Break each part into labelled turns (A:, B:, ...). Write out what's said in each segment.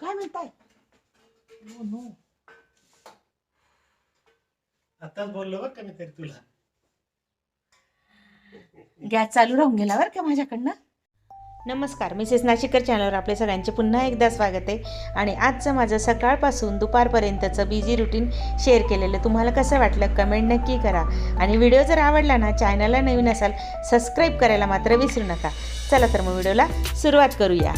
A: काय म्हणताय? No no.
B: आताच बोललो बघ का मी तरी तुला.
A: गॅस चालू राहून गेला बरं का माझ्याकडनं?
C: नमस्कार मिसेस नाशिकर चॅनलवर आपले सगळ्यांचे पुन्हा एकदा स्वागत आहे. आणि आजचं माझं सकाळपासून दुपारपर्यंतचं बिझी रुटीन शेअर केलेलं तुम्हाला कसं वाटलं कमेंट नक्की करा. आणि व्हिडिओ जर आवडला ना चॅनलला नवीन असाल सबस्क्राईब करायला मात्र विसरू नका. चला तर मग व्हिडिओला सुरुवात करूया.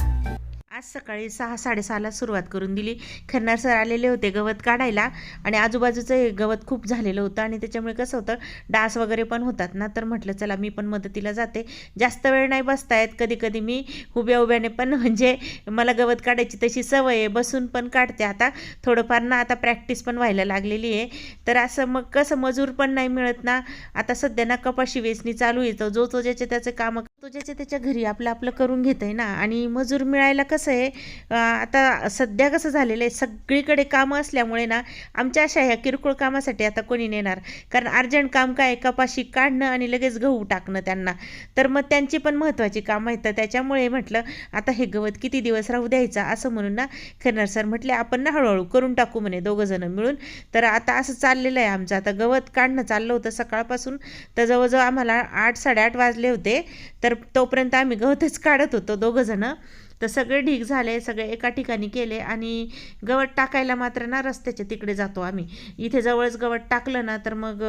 C: आज सकाळी सहा साडेसहाला सुरुवात करून दिली. खन्नार सर आलेले होते गवत काढायला आणि आजूबाजूचं हे गवत खूप झालेलं होतं आणि त्याच्यामुळे कसं होतं डास वगैरे पण होतात ना तर म्हटलं चला मी पण मदतीला जाते. जास्त वेळ नाही बसता येत कधी कधी मी उभ्या उभ्याने पण म्हणजे मला गवत काढायची तशी सवय आहे. बसून पण काढते आता. थोडंफार ना आता प्रॅक्टिस पण व्हायला लागलेली आहे. तर असं मग कसं मजूर पण नाही मिळत ना. आता सध्या ना कपाशी वेचणी चालू येतं जो तो ज्याचे त्याचे कामं तो ज्याच्या त्याच्या घरी आपलं आपलं करून घेत आहे ना. आणि मजूर मिळायला कसं आहे आता सध्या कसं झालेलं आहे सगळीकडे कामं असल्यामुळे ना आमच्या अशा ह्या किरकोळ कामासाठी आता कोणी नेणार. कारण अर्जंट काम काय कपाशी काढणं आणि लगेच गहू टाकणं त्यांना. तर मग त्यांची पण महत्त्वाची कामं आहेत. तर त्याच्यामुळे म्हटलं आता हे गवत किती दिवस राहू द्यायचं? असं म्हणून ना खरणार सर म्हटले आपण ना हळूहळू करून टाकू म्हणे दोघंजणं मिळून. तर आता असं चाललेलं आहे आमचं. आता गवत काढणं चाललं होतं सकाळपासून. तर जवळजवळ आम्हाला आठ साडेआठ वाजले होते. तर तोपर्यंत आम्ही गवतच काढत होतो दोघंजणं तर सगळे ढीक झाले सगळे एका ठिकाणी केले आणि गवत टाकायला मात्र ना रस्त्याच्या तिकडे जातो आम्ही. इथे जवळच गवत टाकलं ना तर मग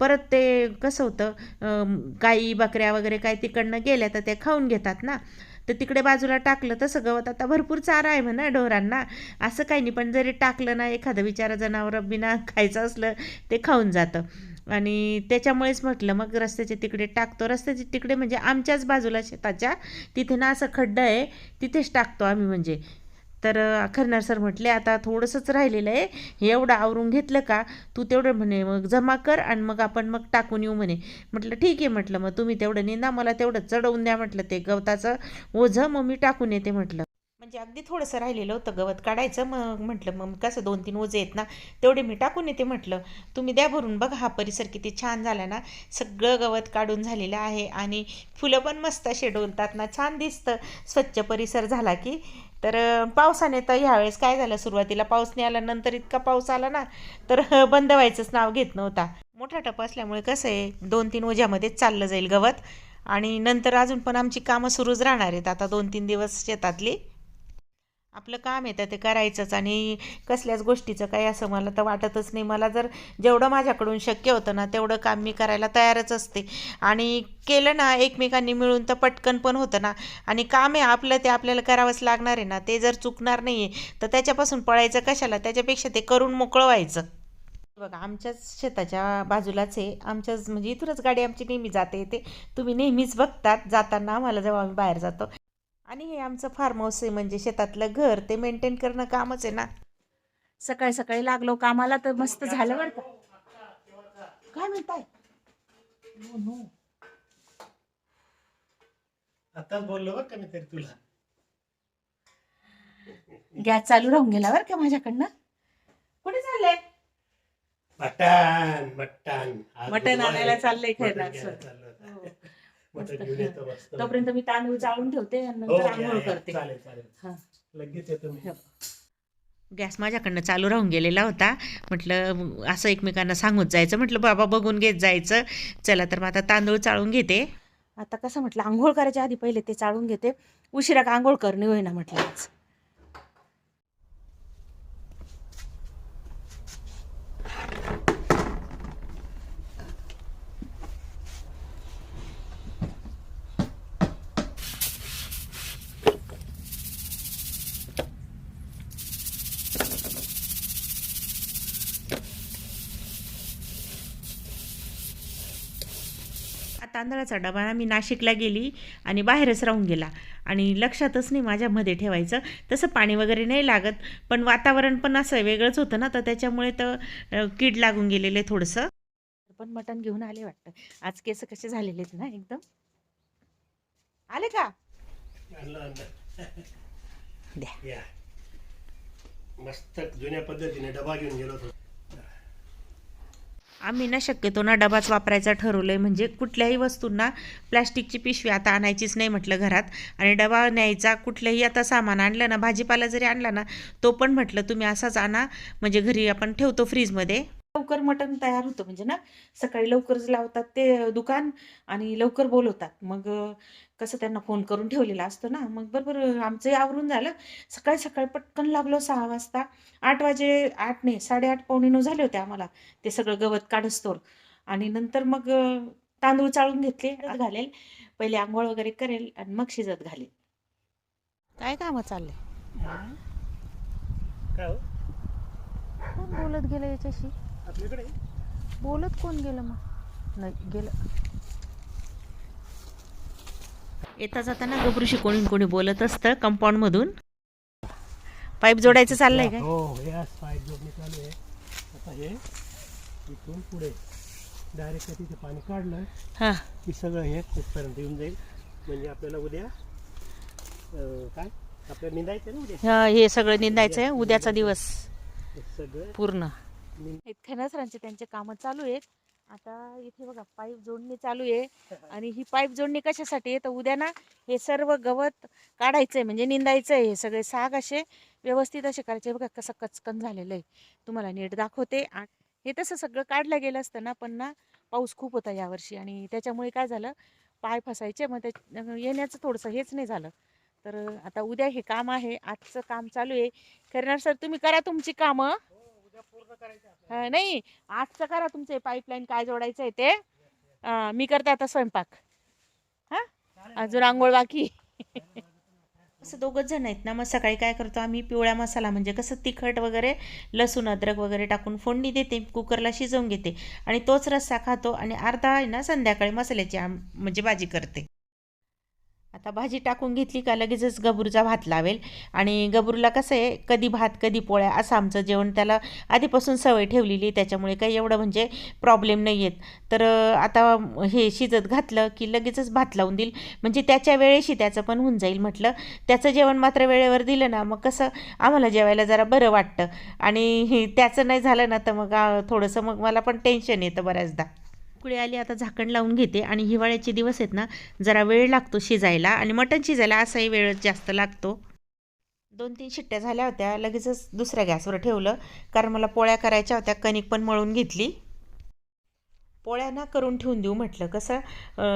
C: परत ते कसं होतं गाई बकऱ्या वगैरे काय तिकडनं गेल्या तर ते खाऊन घेतात ना. तर तिकडे बाजूला टाकलं तसं गवत आता भरपूर चारा आहे म्हणा ढोरांना. असं काही नाही पण जरी टाकलं ना एखादं बिचारा जनावर बिना खायचं असलं ते खाऊन जातं. आणि त्याच्यामुळेच म्हटलं मग रस्त्याच्या तिकडे टाकतो. रस्त्याच्या तिकडे म्हणजे आमच्याच बाजूला शेताच्या तिथे ना असं खड्डं आहे तिथेच टाकतो आम्ही म्हणजे. तर खरणार सर म्हटले आता थोडंसंच राहिलेलं आहे. हे एवढं आवरून घेतलं का? तू तेवढं म्हणे मग जमा कर आणि मग आपण मग टाकून येऊ म्हणे. म्हटलं ठीक आहे म्हटलं मग तुम्ही तेवढं नेंदा मला तेवढं चढवून द्या म्हटलं ते गवताचं. ओझं मग मी टाकून येते म्हटलं. म्हणजे अगदी थोडंसं राहिलेलं होतं गवत काढायचं मग म्हटलं मग कसं दोन तीन ओझे आहेत ना तेवढे मी टाकून येते म्हटलं. तुम्ही द्या भरून बघा हा परिसर किती छान झाला ना. सगळं गवत काढून झालेलं आहे आणि फुलं पण मस्त असे डोलतात ना छान दिसतं. स्वच्छ परिसर झाला की. तर पावसाने तर ह्यावेळेस काय झालं सुरुवातीला पाऊस नाही आला नंतर इतका पाऊस आला ना तर बंद व्हायचंच नाव घेत नव्हता. मोठा टप असल्यामुळे कसं आहे दोन तीन ओझ्यामध्येच चाललं जाईल गवत आणि नंतर अजून पण आमची कामं सुरूच राहणार आहेत. आता दोन तीन दिवस शेतातली. आपलं काम आहे तर ते करायचंच. आणि कसल्याच गोष्टीचं काही असं मला तर वाटतच नाही. मला जर जेवढं माझ्याकडून शक्य होतं ना तेवढं काम मी करायला तयारच असते. आणि केलं ना एकमेकांनी मिळून तर पटकन पण होतं ना. आणि काम आहे आपलं ते आपल्याला करावंच लागणार आहे ना. ते जर चुकणार नाही आहे तर त्याच्यापासून पळायचं कशाला? त्याच्यापेक्षा ते करून मोकळं व्हायचं बघा आमच्याच शेताच्या बाजूलाच आहे. आमच्याच म्हणजे इथूनच गाडी आमची नेहमी जाते येते. तुम्ही नेहमीच बघतात जाताना आम्हाला जेव्हा आम्ही बाहेर जातो आणि हे आमचं फार्म हाऊस आहे म्हणजे शेतातलं घर ते मेंटेन करणं कामच आहे ना
A: सकाळी सकाळी लागलो कामाला तर मस्त झालं बरं का काय म्हणताय नो नो
B: आताच बोललो का मी तरी तुला
A: गॅस चालू राहून गेला बरं का माझ्याकडनं कुठे चालले
B: मटण मटण आज
A: मटण आणायला. चाललंय
B: मटण घ्यायला. चाललो.
A: हो.
B: मटण
A: मस्त.
B: घेऊन येतो मस्त.
A: तोपर्यंत मी तांदूळ चाळून ठेवते आणि
B: हो,
A: नंतर
B: या,
A: आंघोळ
B: या.
A: करते.
B: चालेल चालेल.
A: हा.
B: लगेच येतो मी.
A: हो.
C: गॅस माझ्याकडनं चालू राहून गेलेला होता. म्हटलं असं एकमेकांना सांगून जायचं. म्हटलं बाबा बघून घेत जायचं. चला तर मग आता तांदूळ चाळून घेते.
A: आता कसं म्हटलं आंघोळ करायच्या आधी पहिले ते चाळून घेते. उशिरा का आंघोळ करणे होईना म्हटलं आज
C: हा तांदळाचा डबा. ना मी नाशिकला गेली आणि बाहेरच राहून गेला. आणि लक्षातच नाही माझ्यामध्ये ठेवायचं. तसं पाणी वगैरे नाही लागत. पण वातावरण पण असं वेगळंच होतं ना तर त्याच्यामुळे तर कीड लागून गेलेलं आहे थोडंसं.
A: पण मटण घेऊन आले वाटतं. आज केस कसे झालेले आहेत ना एकदम? आले का. द्या.
B: मस्त जुन्या पद्धतीने डबा घेऊन गेलो होतो.
C: आम्ही ना शक्यतो ना डबाच वापरायचा ठरवलं आहे म्हणजे कुठल्याही वस्तूंना प्लॅस्टिकची पिशवी आता आणायचीच नाही म्हटलं घरात. आणि डबा न्यायचा कुठलंही आता सामान आणलं ना भाजीपाला जरी आणला ना तो पण म्हटलं तुम्ही असाच आणा. म्हणजे घरी आपण ठेवतो फ्रीजमध्ये. लवकर मटण तयार होतं. म्हणजे ना सकाळी लवकरच लावतात ते दुकान आणि लवकर बोलवतात. मग कसं त्यांना फोन करून ठेवलेला असतो ना मग बरोबर आमचंही आवरून झालं. सकाळी सकाळी पटकन लागलो सहा वाजता. आठ वाजे आठ नाही साडेआठ पावणे नऊ झाले होते आम्हाला. ते सगळं गवत काढस्तोर आणि नंतर मग तांदूळ चाळून घेतले घालेल. पहिले आंघोळ वगैरे करेल आणि मग शिजत घालेल. काय कामं चालले?
B: काय हो?
C: बोलत गेलं याच्याशी?
B: आपल्याकडे?
C: बोलत कोण गेलं मग? नाही गेलं. येता जाताना गबरूशी कोणी कोणी बोलत असतं कंपाऊंड मधून पाईप जोडायचं चाललंय काय?
B: हो हे आज पाईप जोडणी चालू आहे. आता हे इथून पुढे डायरेक्ट तिथे पाणी काढलं
C: हा.
B: की सगळं हे कुठपर्यंत येऊन जाईल. म्हणजे आपल्याला उद्या अं, काय? आपल्याला निंदायचं ना उद्या?
C: हा, हे सगळं निंदायचंय उद्याचा दिवस.
B: हे सगळं
C: पूर्ण. खनसरांचे त्यांचे कामं चालू आहेत. आता इथे बघा पाईप जोडणी चालू आहे. आणि ही पाईप जोडणी कशासाठी आहे? तर उद्या ना हे सर्व गवत काढायचंय म्हणजे निंदायचंय हे सगळे साग असे व्यवस्थित असे करायचे. बघा कसं कचकन झालेलं आहे. तुम्हाला नीट दाखवते. हे तसं सगळं काढलं गेलं असतं ना पण ना पाऊस खूप होता यावर्षी. आणि त्याच्यामुळे काय झालं? पाय फसायचे. मग त्या येण्याचं थोडंसं हेच नाही झालं. तर आता उद्या हे काम आहे. आजचं काम चालू आहे. करणार सर तुम्ही करा तुमची कामं. हा, नाही आजचं करा तुमचे पाईपलाईन काय जोडायचं आहे ते. अं, मी करते आता स्वयंपाक. हा? अजून आंघोळ बाकी. असं दोघंच जण आहेत ना मग सकाळी काय करतो आम्ही? पिवळा मसाला म्हणजे कसं तिखट वगैरे लसूण अद्रक वगैरे टाकून फोडणी देते कुकरला शिजवून घेते. आणि तोच रस्सा खातो आणि अर्धा आहे ना संध्याकाळी मसाल्याची आम म्हणजे भाजी करते. आता भाजी टाकून घेतली का लगेचच गबरूचा भात लावेल. आणि गबरूला कसं आहे कधी भात कधी पोळ्या असं आमचं जेवण त्याला आधीपासून सवय ठेवलेली त्याच्यामुळे काही एवढं म्हणजे प्रॉब्लेम नाही येत. तर आता हे शिजत घातलं की लगेचच भात लावून देईल. म्हणजे त्याच्या वेळेशी त्याचं पण होऊन जाईल म्हटलं. त्याचं जेवण मात्र वेळेवर दिलं ना मग कसं आम्हाला जेवायला जरा बरं वाटतं. आणि हे त्याचं नाही झालं ना तर मग थोडंसं मग मला पण टेन्शन येतं बऱ्याचदा. उकळी आली आता झाकण लावून घेते. आणि हिवाळ्याचे दिवस आहेत ना जरा वेळ लागतो शिजायला. आणि मटण शिजायला असाही वेळ जास्त लागतो. दोन तीन शिट्ट्या झाल्या होत्या लगेचच दुसऱ्या गॅसवर ठेवलं. कारण मला पोळ्या करायच्या होत्या कणिक पण मळून घेतली. पोळ्या ना करून ठेवून देऊ म्हटलं. कसं?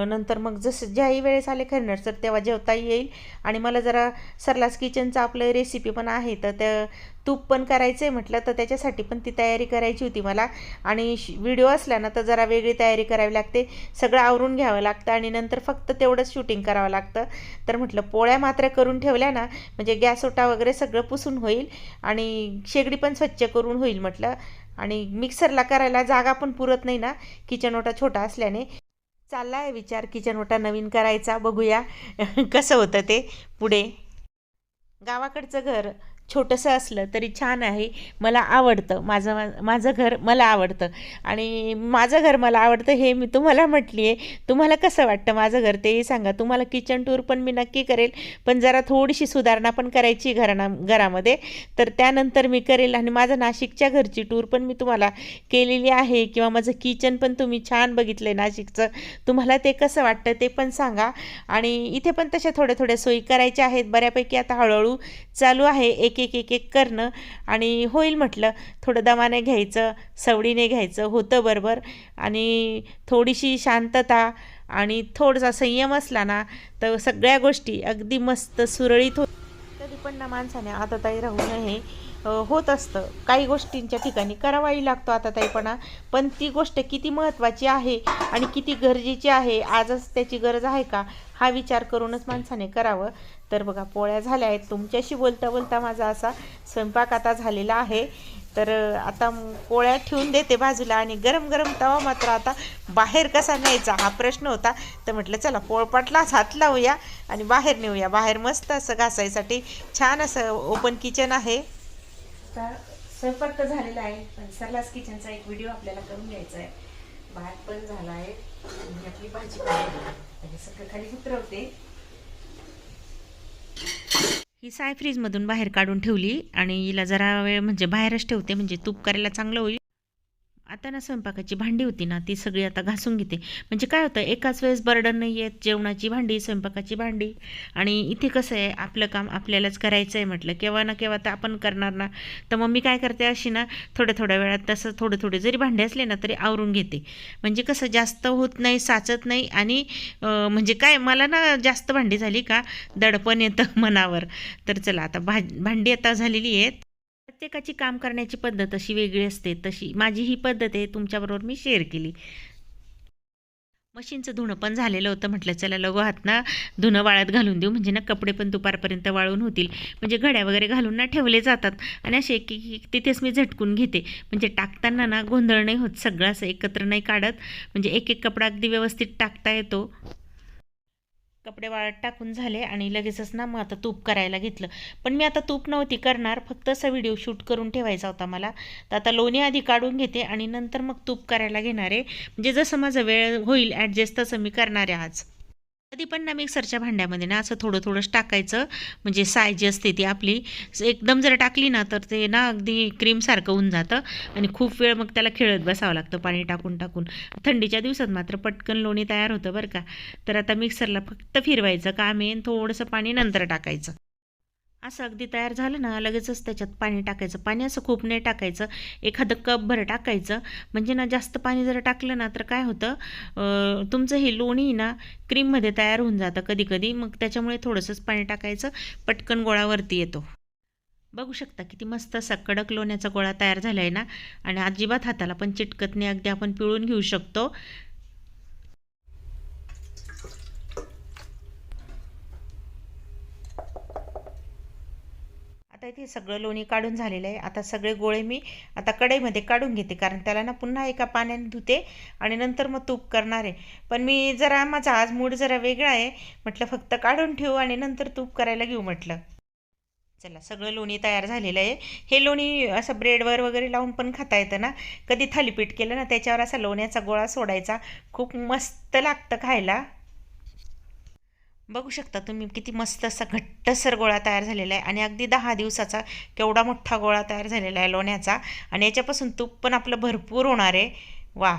C: नंतर मग जसं ज्याही वेळेस आले खरणार सर तेव्हा जेवता येईल. आणि मला जरा सरलास किचनचं आपलं रेसिपी पण आहे तर त्या तूप पण करायचं आहे म्हटलं तर त्याच्यासाठी पण ती तयारी करायची होती मला. आणि व्हिडिओ असला ना तर जरा वेगळी तयारी करावी लागते. सगळं आवरून घ्यावं लागतं आणि नंतर फक्त तेवढंच शूटिंग करावं लागतं. तर म्हटलं पोळ्या मात्र करून ठेवल्या ना म्हणजे गॅस ओटा वगैरे सगळं पुसून होईल आणि शेगडी पण स्वच्छ करून होईल म्हटलं. आणि मिक्सरला करायला जागा पण पुरत नाही ना. किचन ओटा छोटा असल्याने. चालला आहे विचार. किचन ओटा नवीन करायचा. बघूया. कसं होतं ते पुढे. गावाकडचं घर. छोटंसं असलं तरी छान आहे. मला आवडतं. माझं मा- माझं घर मला आवडतं. आणि माझं घर मला आवडतं हे मी तुम्हाला म्हटली आहे तुम्हाला कसं वाटतं माझं घर तेही सांगा. तुम्हाला किचन टूर पण मी नक्की करेल. पण जरा थोडीशी सुधारणा पण करायची घराना घरामध्ये. तर त्यानंतर मी करेल आणि माझं नाशिकच्या घरची टूर पण मी तुम्हाला केलेली आहे. किंवा माझं किचन पण तुम्ही छान बघितलं आहे नाशिकचं. तुम्हाला ते कसं वाटतं ते पण सांगा. आणि इथे पण तशा थोड्या थोड्या सोयी करायच्या आहेत. बऱ्यापैकी आता हळूहळू चालू आहे. एक एक एक एक करणं आणि होईल म्हटलं. थोडं दमाने घ्यायचं सवडीने घ्यायचं होतं बरोबर. आणि थोडीशी शांतता आणि थोडासा संयम असला ना तर सगळ्या गोष्टी अगदी मस्त सुरळीत हो तरी पण ना माणसाने आता ताई राहू नये होत असतं. काही गोष्टींच्या ठिकाणी करावाही लागतो आता ताईपणा पण ती गोष्ट किती महत्त्वाची आहे आणि किती गरजेची आहे आजच त्याची गरज आहे का? हा विचार करूनच माणसाने करावं. तर बघा पोळ्या झाल्या आहेत. तुमच्याशी बोलता बोलता माझा असा स्वयंपाक आता झालेला आहे. तर आता पोळ्या ठेवून देते बाजूला आणि गरम गरम तवा मात्र आता बाहेर कसा न्यायचा हा प्रश्न होता. तर म्हटलं चला पोळपाटलाच हात लावूया आणि बाहेर नेऊया. बाहेर मस्त असं घासायसाठी छान असं ओपन किचन आहे. तर स्वयंपाक तर झालेला आहे पण सरलास किचनचा एक व्हिडिओ आपल्याला करून घ्यायचा आहे. भात पण झाला आहे आणि आपली भाजी पण सगळं खाली उतरवते. ही साय फ्रीजमधून बाहेर काढून ठेवली आणि हिला जरा वेळ म्हणजे बाहेरच ठेवते म्हणजे तूप करायला चांगलं होईल. आता ना स्वयंपाकाची भांडी होती ना ती सगळी आता घासून घेते. म्हणजे काय होतं एकाच वेळेस बर्डन नाही येत जेवणाची भांडी स्वयंपाकाची भांडी. आणि इथे कसं आहे आपलं काम आपल्यालाच करायचं आहे म्हटलं केव्हा ना केव्हा तर आपण करणार ना. तर मग मी काय करते अशी ना थोड्या थोड्या वेळात तसं थोडे थोडे जरी भांडे असले ना तरी आवरून घेते. म्हणजे कसं जास्त होत नाही साचत नाही आणि म्हणजे काय मला ना जास्त भांडी झाली का दडपण येतं मनावर. तर चला आता भा भांडी आता झालेली आहेत. प्रत्येकाची काम करण्याची पद्धत अशी वेगळी असते. तशी माझी ही पद्धत आहे तुमच्याबरोबर मी शेअर केली. मशीनचं धुणं पण झालेलं होतं. म्हटलं चला लगो हात ना धुणं वाळत घालून देऊ. म्हणजे ना कपडे पण दुपारपर्यंत वाळून होतील. म्हणजे घड्या वगैरे घालून ना ठेवले जातात. आणि असे एक एक तिथेच मी झटकून घेते. म्हणजे टाकताना ना गोंधळ नाही होत. सगळं असं एकत्र नाही काढत. म्हणजे एक एक कपडा अगदी व्यवस्थित टाकता येतो. कपडे वाळत टाकून झाले आणि लगेचच ना मग आता तूप करायला घेतलं. पण मी आता तूप नव्हती करणार फक्त असा व्हिडिओ शूट करून ठेवायचा होता मला. तर आता लोणी आधी काढून घेते आणि नंतर मग तूप करायला घेणार आहे. म्हणजे जसं माझा वेळ होईल ॲडजस्ट तसं मी करणार आहे आज. कधी पण ना मिक्सरच्या भांड्यामध्ये ना असं थोडं थोडंच टाकायचं. म्हणजे साय जी असते ती आपली एकदम जर टाकली ना तर ते ना अगदी क्रीमसारखं होऊन जातं. आणि खूप वेळ मग त्याला खेळत बसावं लागतं पाणी टाकून टाकून. थंडीच्या दिवसात मात्र पटकन लोणी तयार होतं बरं का. तर आता मिक्सरला फक्त फिरवायचं काम आहे थोडंसं पाणी नंतर टाकायचं. असं अगदी तयार झालं ना लगेचच त्याच्यात पाणी टाकायचं. पाणी असं खूप नाही टाकायचं. एखादं कपभर टाकायचं. म्हणजे ना जास्त पाणी जर टाकलं ना तर काय होतं तुमचं हे लोणी ना क्रीममध्ये तयार होऊन जातं कधी कधी मग त्याच्यामुळे थोडंसंच पाणी टाकायचं. पटकन गोळावरती येतो. बघू शकता किती मस्त असा कडक लोण्याचा गोळा तयार झाला आहे ना. आणि अजिबात हाताला पण चिटकत नाही. अगदी आपण पिळून घेऊ शकतो. आता इथे सगळं लोणी काढून झालेलं आहे. आता सगळे गोळे मी आता कढईमध्ये काढून घेते कारण त्याला ना पुन्हा एका पाण्याने धुते आणि नंतर मग तूप करणार आहे. पण मी जरा माझा आज मूड जरा वेगळा आहे. म्हटलं फक्त काढून ठेवू आणि नंतर तूप करायला घेऊ म्हटलं. चला सगळं लोणी तयार झालेलं आहे. हे लोणी असं ब्रेडवर वगैरे लावून पण खाता येतं ना. कधी थालीपीठ केलं ना त्याच्यावर असा लोण्याचा गोळा सोडायचा. खूप मस्त लागतं खायला. बघू शकता तुम्ही किती मस्त असा घट्टसर गोळा तयार झालेला आहे. आणि अगदी दहा दिवसाचा केवढा मोठा गोळा तयार झालेला आहे लोण्याचा. आणि याच्यापासून तूप पण आपलं भरपूर होणार आहे. वा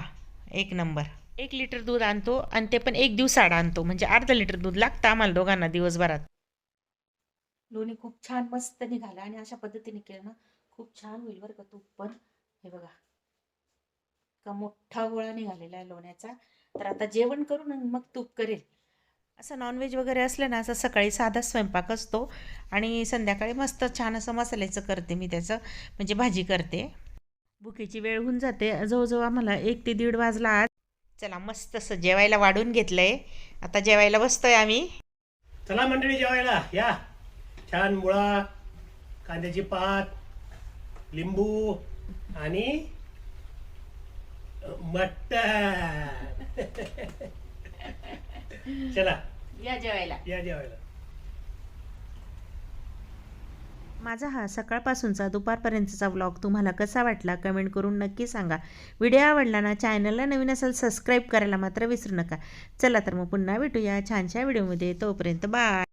C: एक नंबर. एक लिटर दूध आणतो आणि ते पण एक दिवसाआड आणतो. म्हणजे अर्धा लिटर दूध लागतं आम्हाला दोघांना दिवसभरात.
A: लोणी खूप छान मस्त निघालं आणि अशा पद्धतीने केलं ना खूप छान होईल बरं का तूप पण. हे बघा. का मोठा गोळा निघालेला आहे लोण्याचा. तर आता जेवण करून मग तूप करेल.
C: असं नॉनव्हेज वगैरे असलं ना असं सकाळी साधा स्वयंपाक असतो. आणि संध्याकाळी मस्त छान असं मसाल्याचं करते मी त्याचं म्हणजे भाजी करते. भुकेची वेळ होऊन जाते. जवळजवळ आम्हाला एक ते दीड वाजला आज. चला मस्त असं जेवायला वाढून घेतलं आहे आता जेवायला बसतोय आम्ही.
B: चला मंडळी जेवायला. या. छान मुळा कांद्याची पात लिंबू आणि मटण. चला.
A: या जेवायला.
B: या जेवायला.
C: माझा हा सकाळपासूनचा दुपारपर्यंतचा व्लॉग तुम्हाला कसा वाटला कमेंट करून नक्की सांगा. व्हिडिओ आवडला ना चॅनलला नवीन असेल सबस्क्राईब करायला मात्र विसरू नका. चला तर मग पुन्हा भेटूया छानशा व्हिडिओमध्ये. तोपर्यंत बाय